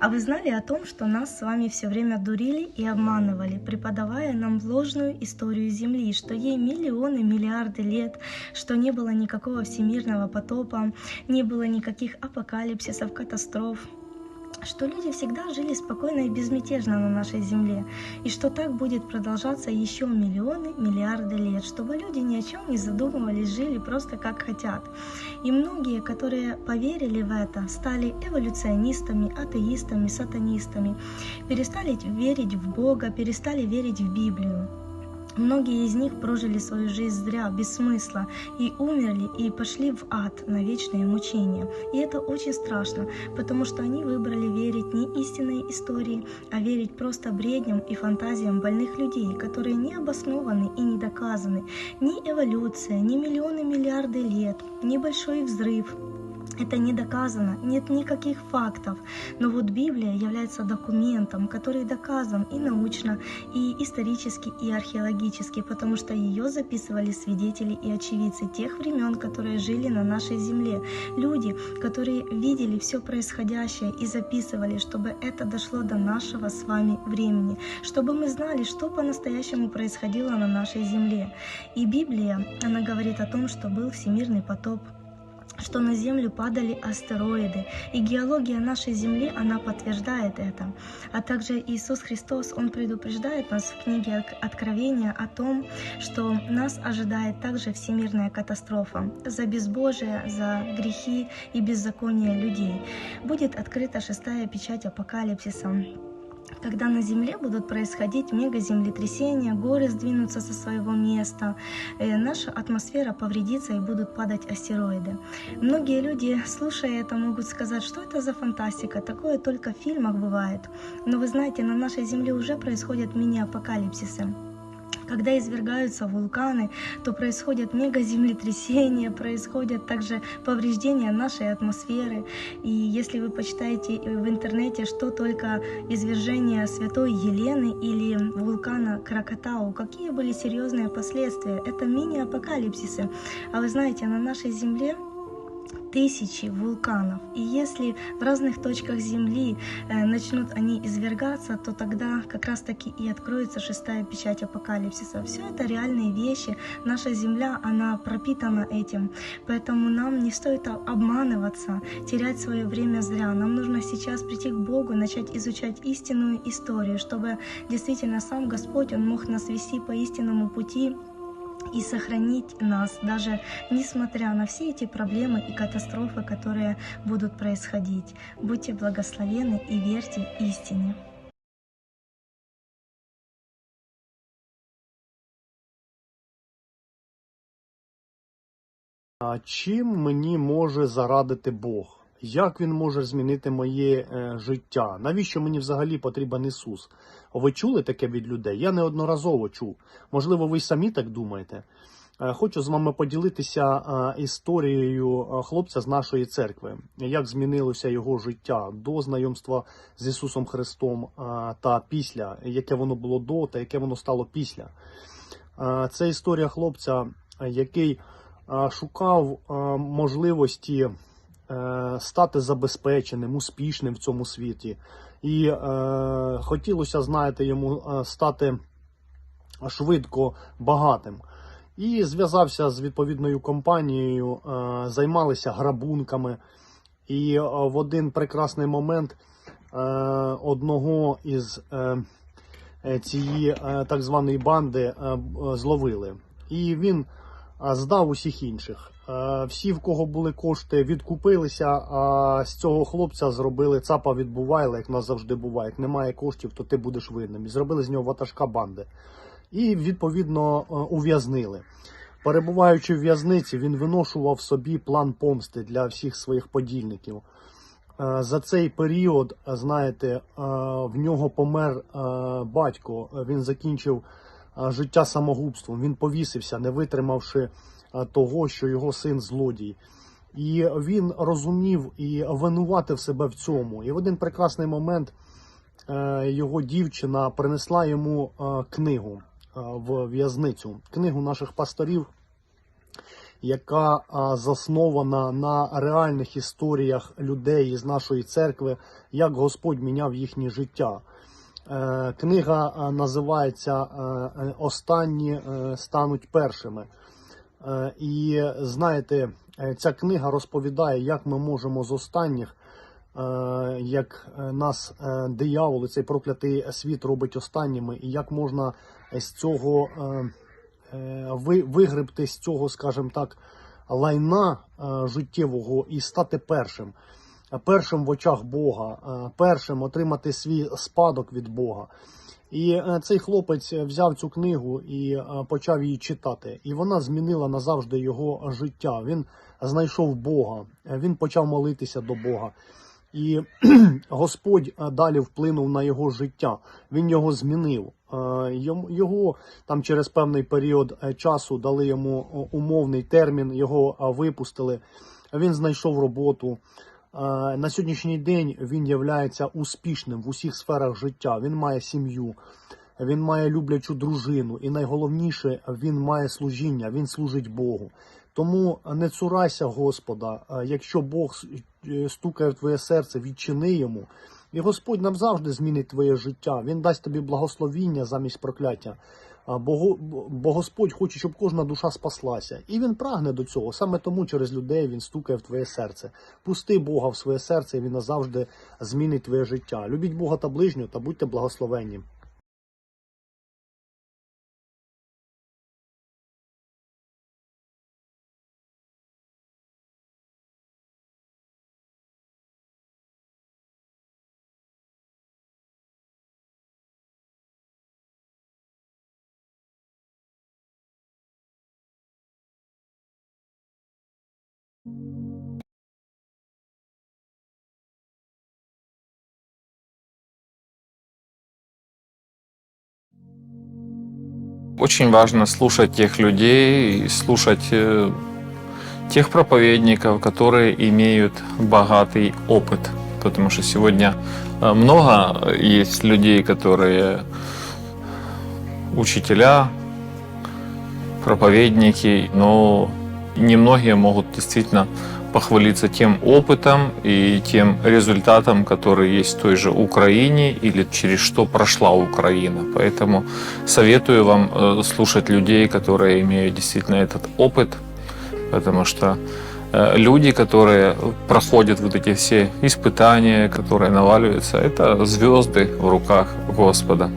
А вы знали о том, что нас с вами все время дурили и обманывали, преподавая нам ложную историю Земли, что ей миллионы, миллиарды лет, что не было никакого всемирного потопа, не было никаких апокалипсисов, катастроф, что люди всегда жили спокойно и безмятежно на нашей земле, и что так будет продолжаться еще миллионы, миллиарды лет, чтобы люди ни о чем не задумывались, жили просто как хотят. И многие, которые поверили в это, стали эволюционистами, атеистами, сатанистами, перестали верить в Бога, перестали верить в Библию. Многие из них прожили свою жизнь зря, без смысла, и умерли, и пошли в ад на вечные мучения. И это очень страшно, потому что они выбрали верить не истинной истории, а верить просто бредням и фантазиям больных людей, которые не обоснованы и не доказаны. Ни эволюция, ни миллионы миллиарды лет, ни большой взрыв, это не доказано, нет никаких фактов. Но вот Библия является документом, который доказан и научно, и исторически, и археологически, потому что ее записывали свидетели и очевидцы тех времен, которые жили на нашей земле. Люди, которые видели все происходящее и записывали, чтобы это дошло до нашего с вами времени, чтобы мы знали, что по-настоящему происходило на нашей земле. И Библия, она говорит о том, что был всемирный потоп, что на Землю падали астероиды. И геология нашей Земли, она подтверждает это. А также Иисус Христос, Он предупреждает нас в книге Откровения о том, что нас ожидает также всемирная катастрофа за безбожие, за грехи и беззаконие людей. Будет открыта шестая печать апокалипсиса когда на Земле будут происходить мегаземлетрясения, горы сдвинутся со своего места, э, наша атмосфера повредится и будут падать астероиды. Многие люди, слушая это, могут сказать, что это за фантастика, такое только в фильмах бывает. Но вы знаете, на нашей Земле уже происходят мини-апокалипсисы. Когда извергаются вулканы, то происходят мегаземлетрясения, происходят также повреждения нашей атмосферы. И если вы почитаете в интернете, что только извержение Святой Елены или вулкана Кракатау, какие были серьезные последствия, это мини-апокалипсисы. А вы знаете, на нашей Земле тысячи вулканов. И если в разных точках Земли э, начнут они извергаться, то тогда как раз таки и откроется шестая печать апокалипсиса. Все это реальные вещи. Наша Земля, она пропитана этим. Поэтому нам не стоит обманываться, терять свое время зря. Нам нужно сейчас прийти к Богу, начать изучать истинную историю, чтобы действительно сам Господь, Он мог нас вести по истинному пути, и сохранить нас, даже несмотря на все эти проблемы и катастрофы, которые будут происходить. Будьте благословены и верьте истине. А чим мені може зарадити Бог? Як він може змінити моє е, життя? Навіщо мені взагалі потрібен Ісус? Ви чули таке від людей? Я неодноразово чув. Можливо, ви самі так думаєте. Е, хочу з вами поділитися е, історією е, хлопця з нашої церкви, як змінилося його життя до знайомства з Ісусом Христом е, та після, яке воно було до та яке воно стало після. Е, Це історія хлопця, який е, шукав е, можливості стати забезпеченим, успішним в цьому світі. І е, хотілося, знаєте, йому е, стати швидко багатим. І зв'язався з відповідною компанією, е, займалися грабунками. І е, в один прекрасний момент е, одного із е, е, цієї е, так званої банди е, зловили. І він е, здав усіх інших. Е, Всі, в кого були кошти, відкупилися, а з цього хлопця зробили цапа відбувайла, як нас завжди буває. Як немає коштів, то ти будеш винним. І зробили з нього ватажка банди. І відповідно е, ув'язнили. Перебуваючи в в'язниці, він виношував собі план помсти для всіх своїх подільників. Е, За цей період, знаєте, в нього помер батько. Він закінчив життя самогубством. Він повісився, не витримавши того, що його син злодій. І він розумів і винуватив себе в цьому. І в один прекрасний момент е, його дівчина принесла йому е, книгу е, в в'язницю, книгу наших пасторів. яка заснована на реальних історіях людей із нашої церкви, як Господь міняв їхнє життя. Е, Книга е, називається е, е, Останні е, стануть першими. Е, І знаєте, е, ця книга розповідає, як ми можемо з останніх, е, як нас диявол, цей проклятий світ робить останніми, і як можна з цього ви- вигребти з цього, скажімо так, лайна життєвого і стати першим. Першим в очах Бога, першим отримати свій спадок від Бога. І е, цей хлопець взяв цю книгу і е, почав її читати. І вона змінила назавжди його життя. Він знайшов Бога, е, він почав молитися до Бога. І Господь е, далі вплинув на його життя. Він його змінив. Е, Його там через певний період е, часу дали йому умовний термін, його е, випустили. Він знайшов роботу. На сьогоднішній день він є успішним в усіх сферах життя. Він має сім'ю, він має люблячу дружину, і найголовніше, він має служіння, він служить Богу. Тому не цурайся Господа. Якщо Бог е, стукає в твоє серце, відчини йому. І Господь навзавжди змінить твоє життя. Він дасть тобі благословіння замість прокляття. Бо, бо Господь хоче, щоб кожна душа спаслася. І він прагне до цього. Саме тому через людей він стукає в твоє серце. Пусти Бога в своє серце, і він назавжди змінить твоє життя. Любіть Бога та ближнього та будьте благословенні. Очень важно слушать тех людей, слушать э, тех проповедников, которые имеют богатый опыт. Потому что сегодня э, много есть людей, которые учителя, проповедники, но немногие могут действительно похвалиться тем опытом и тем результатом, который есть в той же Украине или через что прошла Украина. Поэтому советую вам э, слушать людей, которые имеют действительно этот опыт, потому что э, люди, которые проходят вот эти все испытания, которые наваливаются, это звезды в руках Господа.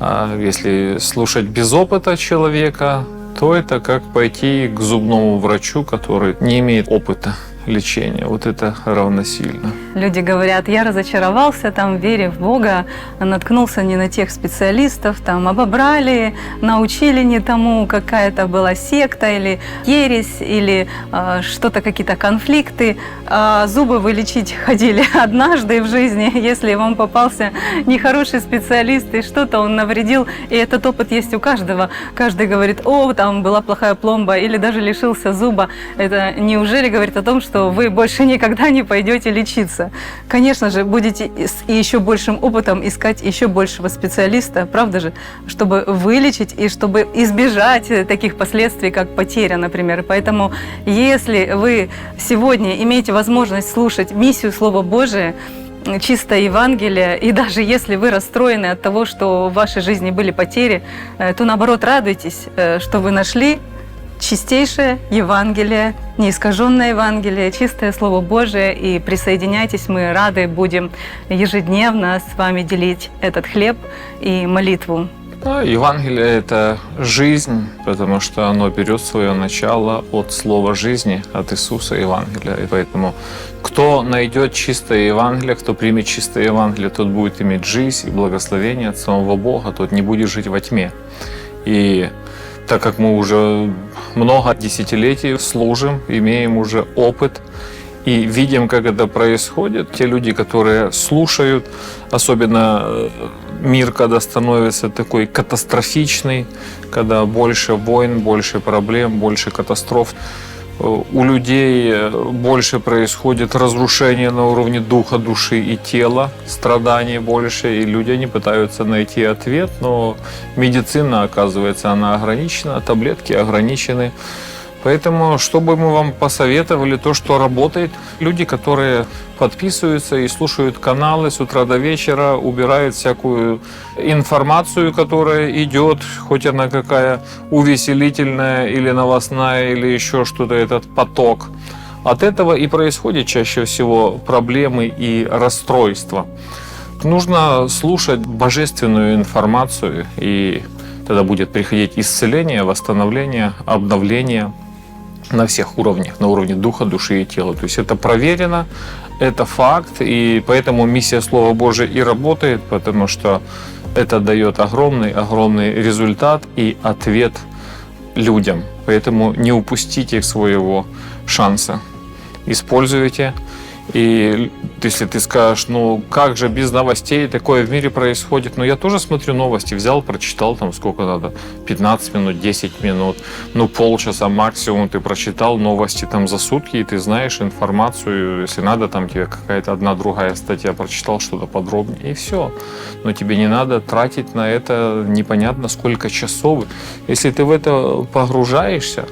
А если слушать без опыта человека, то это как пойти к зубному врачу, который не имеет опыта лечения. Вот это равносильно. Люди говорят, я разочаровался там в вере в Бога, наткнулся не на тех специалистов, там обобрали, научили не тому, какая-то была секта или ересь, или э, что-то, какие-то конфликты. А зубы вы лечить ходили однажды в жизни, если вам попался нехороший специалист и что-то он навредил, и этот опыт есть у каждого. Каждый говорит, о, там была плохая пломба, или даже лишился зуба. Это неужели говорит о том, что вы больше никогда не пойдете лечиться? Конечно же, будете с еще большим опытом искать еще большего специалиста, правда же, чтобы вылечить и чтобы избежать э, таких последствий, как потеря, например. Поэтому, если вы сегодня имеете возможность слушать миссию Слова Божия, чистое Евангелие, и даже если вы расстроены от того, что в вашей жизни были потери, э, то наоборот радуйтесь, э, что вы нашли чистейшее Евангелие, неискаженное Евангелие, чистое Слово Божие, и присоединяйтесь, мы рады будем ежедневно с вами делить этот хлеб и молитву. Евангелие – это жизнь, потому что оно берет свое начало от слова жизни, от Иисуса Евангелия. И поэтому кто найдет чистое Евангелие, кто примет чистое Евангелие, тот будет иметь жизнь и благословение от самого Бога, тот не будет жить во тьме. И так как мы уже много десятилетий служим, имеем уже опыт и видим, как это происходит, те люди, которые слушают, особенно э, мир, когда становится такой катастрофичный, когда больше войн, больше проблем, больше катастроф, у людей э, больше происходит разрушение на уровне духа, души и тела, страданий больше, и люди они пытаются найти ответ, но медицина, оказывается, она ограничена, таблетки ограничены, Поэтому, что бы мы вам посоветовали, то, что работает, люди, которые подписываются и слушают каналы с утра до вечера, убирают всякую информацию, которая идет, хоть она какая увеселительная или новостная, или еще что-то, этот поток. От этого и происходят чаще всего проблемы и расстройства. Нужно слушать божественную информацию, и тогда будет приходить исцеление, восстановление, обновление на всех уровнях, на уровне духа, души и тела. То есть это проверено, это факт, и поэтому миссия Слова Божия и работает, потому что это дает огромный, огромный результат и ответ людям. Поэтому не упустите своего шанса. Используйте и если ты скажешь, ну как же без новостей такое в мире происходит, ну я тоже смотрю новости, взял, прочитал там сколько надо, 15 минут, 10 минут, ну полчаса максимум ты прочитал новости там за сутки, и ты знаешь информацию, если надо, там тебе какая-то одна другая статья, прочитал что-то подробнее, и все. Но тебе не надо тратить на это непонятно сколько часов. Если ты в это погружаешься,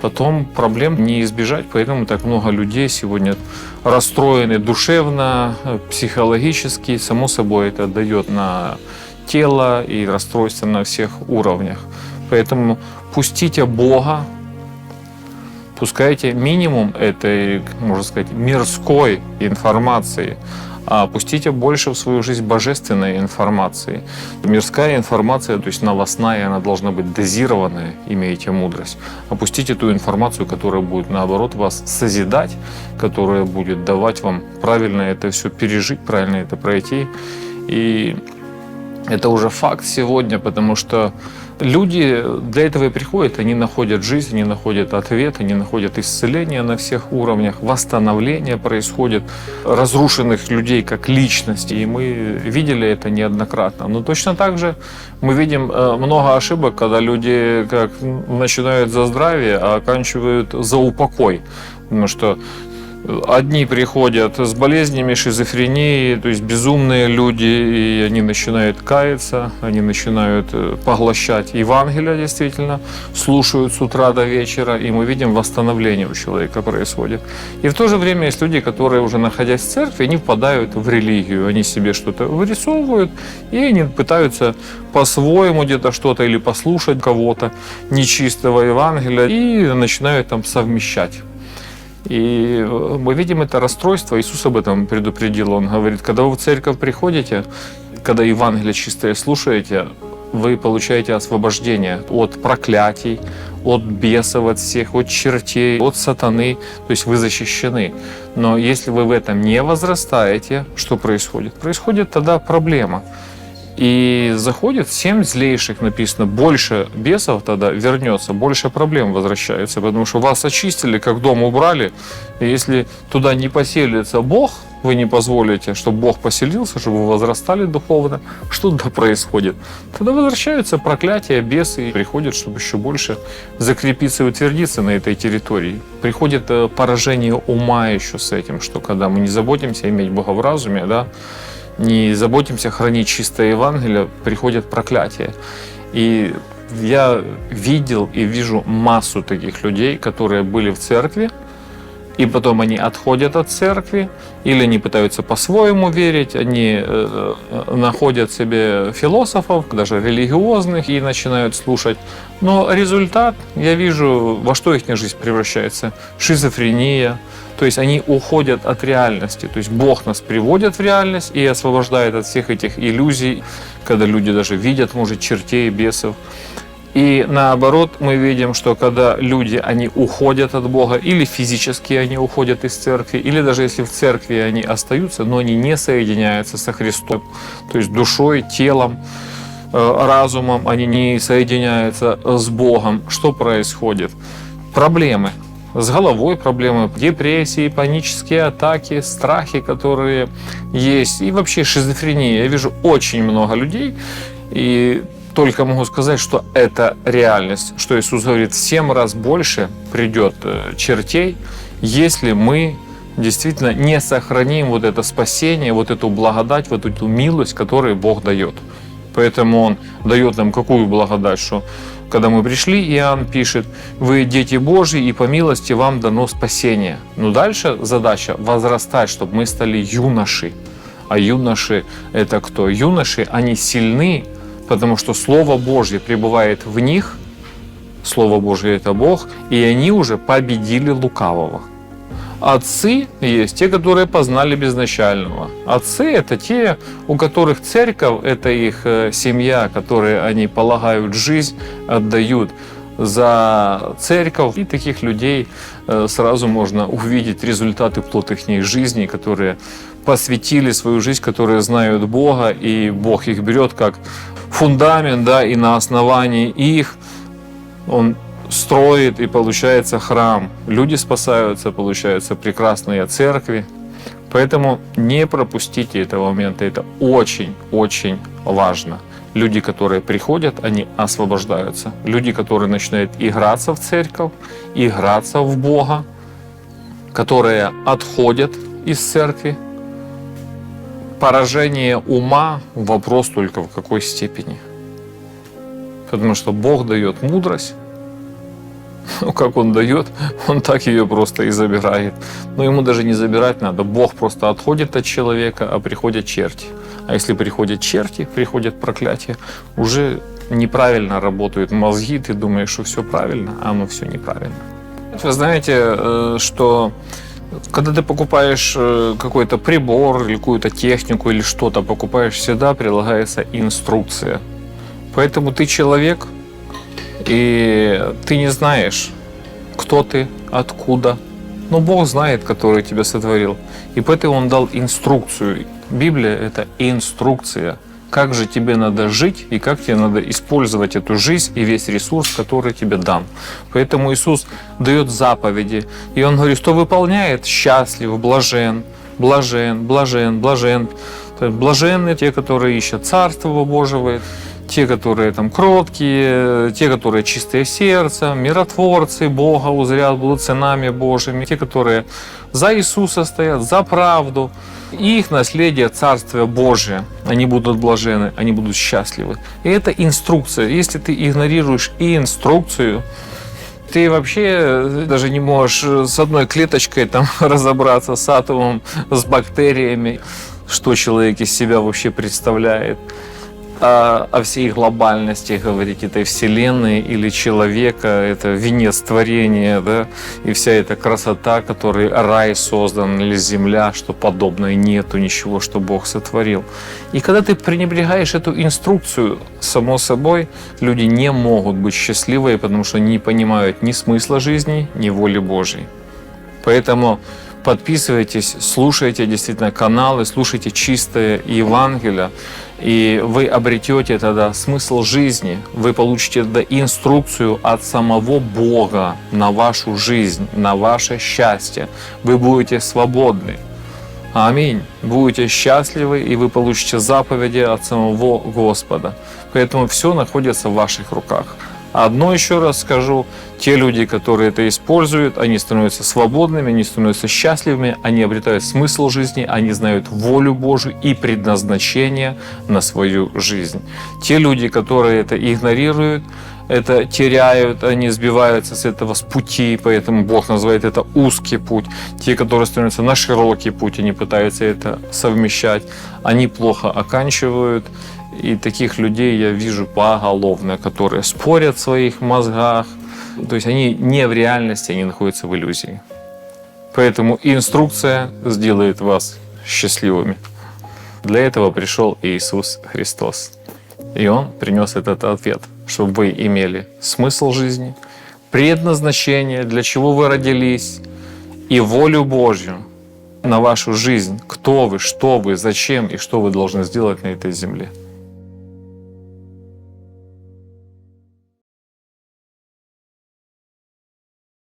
потом проблем не избежать, поэтому так много людей сегодня расстроены душевно, психологически, само собой это дает на тело и расстройство на всех уровнях. Поэтому пустите Бога, пускайте минимум этой, можно сказать, мирской информации, а пустите больше в свою жизнь божественной информации. Мирская информация, то есть новостная, она должна быть дозированная, имеете мудрость. Опустите ту информацию, которая будет, наоборот, вас созидать, которая будет давать вам правильно это все пережить, правильно это пройти. И это уже факт сегодня, потому что Люди для этого и приходят, они находят жизнь, они находят ответ, они находят исцеление на всех уровнях, восстановление происходит разрушенных людей как личности, и мы видели это неоднократно. Но точно так же мы видим э, много ошибок, когда люди как начинают за здравие, а оканчивают за упокой. Потому что Одни приходят с болезнями, шизофренией, то есть безумные люди, и они начинают каяться, они начинают э, поглощать Евангелие действительно, слушают с утра до вечера, и мы видим восстановление у человека происходит. И в то же время есть люди, которые уже находясь в церкви, они впадают в религию, они себе что-то вырисовывают, и они пытаются по-своему где-то что-то или послушать кого-то нечистого Евангелия, и начинают там совмещать. И э, мы видим это расстройство. Иисус об этом предупредил. Он говорит, когда вы в церковь приходите, когда Евангелие чистое слушаете, вы получаете освобождение от проклятий, от бесов, от всех, от чертей, от сатаны. То есть вы защищены. Но если вы в этом не возрастаете, что происходит? Происходит тогда проблема. И заходит семь злейших, написано, больше бесов тогда вернется, больше проблем возвращается, потому что вас очистили, как дом убрали, и если туда не поселится Бог, вы не позволите, чтобы Бог поселился, чтобы вы возрастали духовно, что тогда происходит? Тогда возвращаются проклятия, бесы, и приходят, чтобы еще больше закрепиться и утвердиться на этой территории. Приходит э, поражение ума еще с этим, что когда мы не заботимся иметь Бога в разуме, да, не заботимся хранить чистое Евангелие, приходят проклятия. И я видел и вижу массу таких людей, которые были в церкви, и потом они отходят от церкви, или они пытаются по-своему верить, они э, э находят себе философов, даже религиозных, и начинают слушать. Но результат, я вижу, во что их жизнь превращается. Шизофрения, то есть они уходят от реальности. То есть Бог нас приводит в реальность и освобождает от всех этих иллюзий, когда люди даже видят, может, чертей, бесов. И наоборот, мы видим, что когда люди, они уходят от Бога, или физически они уходят из церкви, или даже если в церкви они остаются, но они не соединяются со Христом, то есть душой, телом, э, разумом, они не соединяются с Богом. Что происходит? Проблемы с головой проблемы, депрессии, панические атаки, страхи, которые есть, и вообще шизофрения. Я вижу очень много людей, и только могу сказать, что это реальность, что Иисус говорит, в 7 раз больше придет э, чертей, если мы действительно не сохраним вот это спасение, вот эту благодать, вот эту милость, которую Бог дает. Поэтому он дает нам какую благодать, что когда мы пришли, Иоанн пишет, вы дети Божьи, и по милости вам дано спасение. Но дальше задача возрастать, чтобы мы стали юноши. А юноши это кто? Юноши, они сильны, потому что Слово Божье пребывает в них, Слово Божье это Бог, и они уже победили лукавого. Отцы есть те, которые познали безначального. Отцы – это те, у которых церковь – это их э, семья, которые они полагают жизнь, отдают за церковь. И таких людей э, сразу можно увидеть результаты плод их жизни, которые посвятили свою жизнь, которые знают Бога, и Бог их берет как фундамент, да, и на основании их Он строит и получается храм. Люди спасаются, получаются прекрасные церкви. Поэтому не пропустите этого момента. Это очень-очень важно. Люди, которые приходят, они освобождаются. Люди, которые начинают играться в церковь, играться в Бога, которые отходят из церкви. Поражение ума – вопрос только в какой степени. Потому что Бог дает мудрость, ну, как он дает, он так ее просто и забирает. Но ему даже не забирать надо. Бог просто отходит от человека, а приходят черти. А если приходят черти, приходят проклятия, уже неправильно работают мозги, ты думаешь, что все правильно, а оно все неправильно. Вы знаете, э, что когда ты покупаешь э, какой-то прибор или какую-то технику или что-то покупаешь, всегда прилагается инструкция. Поэтому ты человек, и ты не знаешь, кто ты, откуда. Но Бог знает, который тебя сотворил. И поэтому Он дал инструкцию. Библия – это инструкция. Как же тебе надо жить и как тебе надо использовать эту жизнь и весь ресурс, который тебе дан. Поэтому Иисус дает заповеди. И Он говорит, что выполняет, счастлив, блажен, блажен, блажен, блажен. Блаженны те, которые ищут Царство Божьего, те, которые там кроткие, те, которые чистые сердцем, миротворцы Бога узрят, будут сынами Божьими, те, которые за Иисуса стоят, за правду. их наследие Царствие Божие. Они будут блажены, они будут счастливы. И это инструкция. Если ты игнорируешь и инструкцию, ты вообще даже не можешь с одной клеточкой там разобраться, с атомом, с бактериями, что человек из себя вообще представляет о, о всей глобальности говорить этой вселенной или человека, это венец творения, да, и вся эта красота, который рай создан или земля, что подобное нету ничего, что Бог сотворил. И когда ты пренебрегаешь эту инструкцию, само собой, люди не могут быть счастливыми, потому что не понимают ни смысла жизни, ни воли Божьей. Поэтому подписывайтесь, слушайте действительно каналы, слушайте чистое Евангелие, и вы обретете тогда смысл жизни, вы получите тогда инструкцию от самого Бога на вашу жизнь, на ваше счастье. Вы будете свободны. Аминь. Будете счастливы, и вы получите заповеди от самого Господа. Поэтому все находится в ваших руках. Одно еще раз скажу, те люди, которые это используют, они становятся свободными, они становятся счастливыми, они обретают смысл жизни, они знают волю Божию и предназначение на свою жизнь. Те люди, которые это игнорируют, это теряют, они сбиваются с этого с пути, поэтому Бог называет это узкий путь. Те, которые становятся на широкий путь, они пытаются это совмещать, они плохо оканчивают и таких людей я вижу поголовно, которые спорят в своих мозгах. То есть они не в реальности, они находятся в иллюзии. Поэтому инструкция сделает вас счастливыми. Для этого пришел Иисус Христос. И Он принес этот ответ, чтобы вы имели смысл жизни, предназначение, для чего вы родились, и волю Божью на вашу жизнь, кто вы, что вы, зачем и что вы должны сделать на этой земле.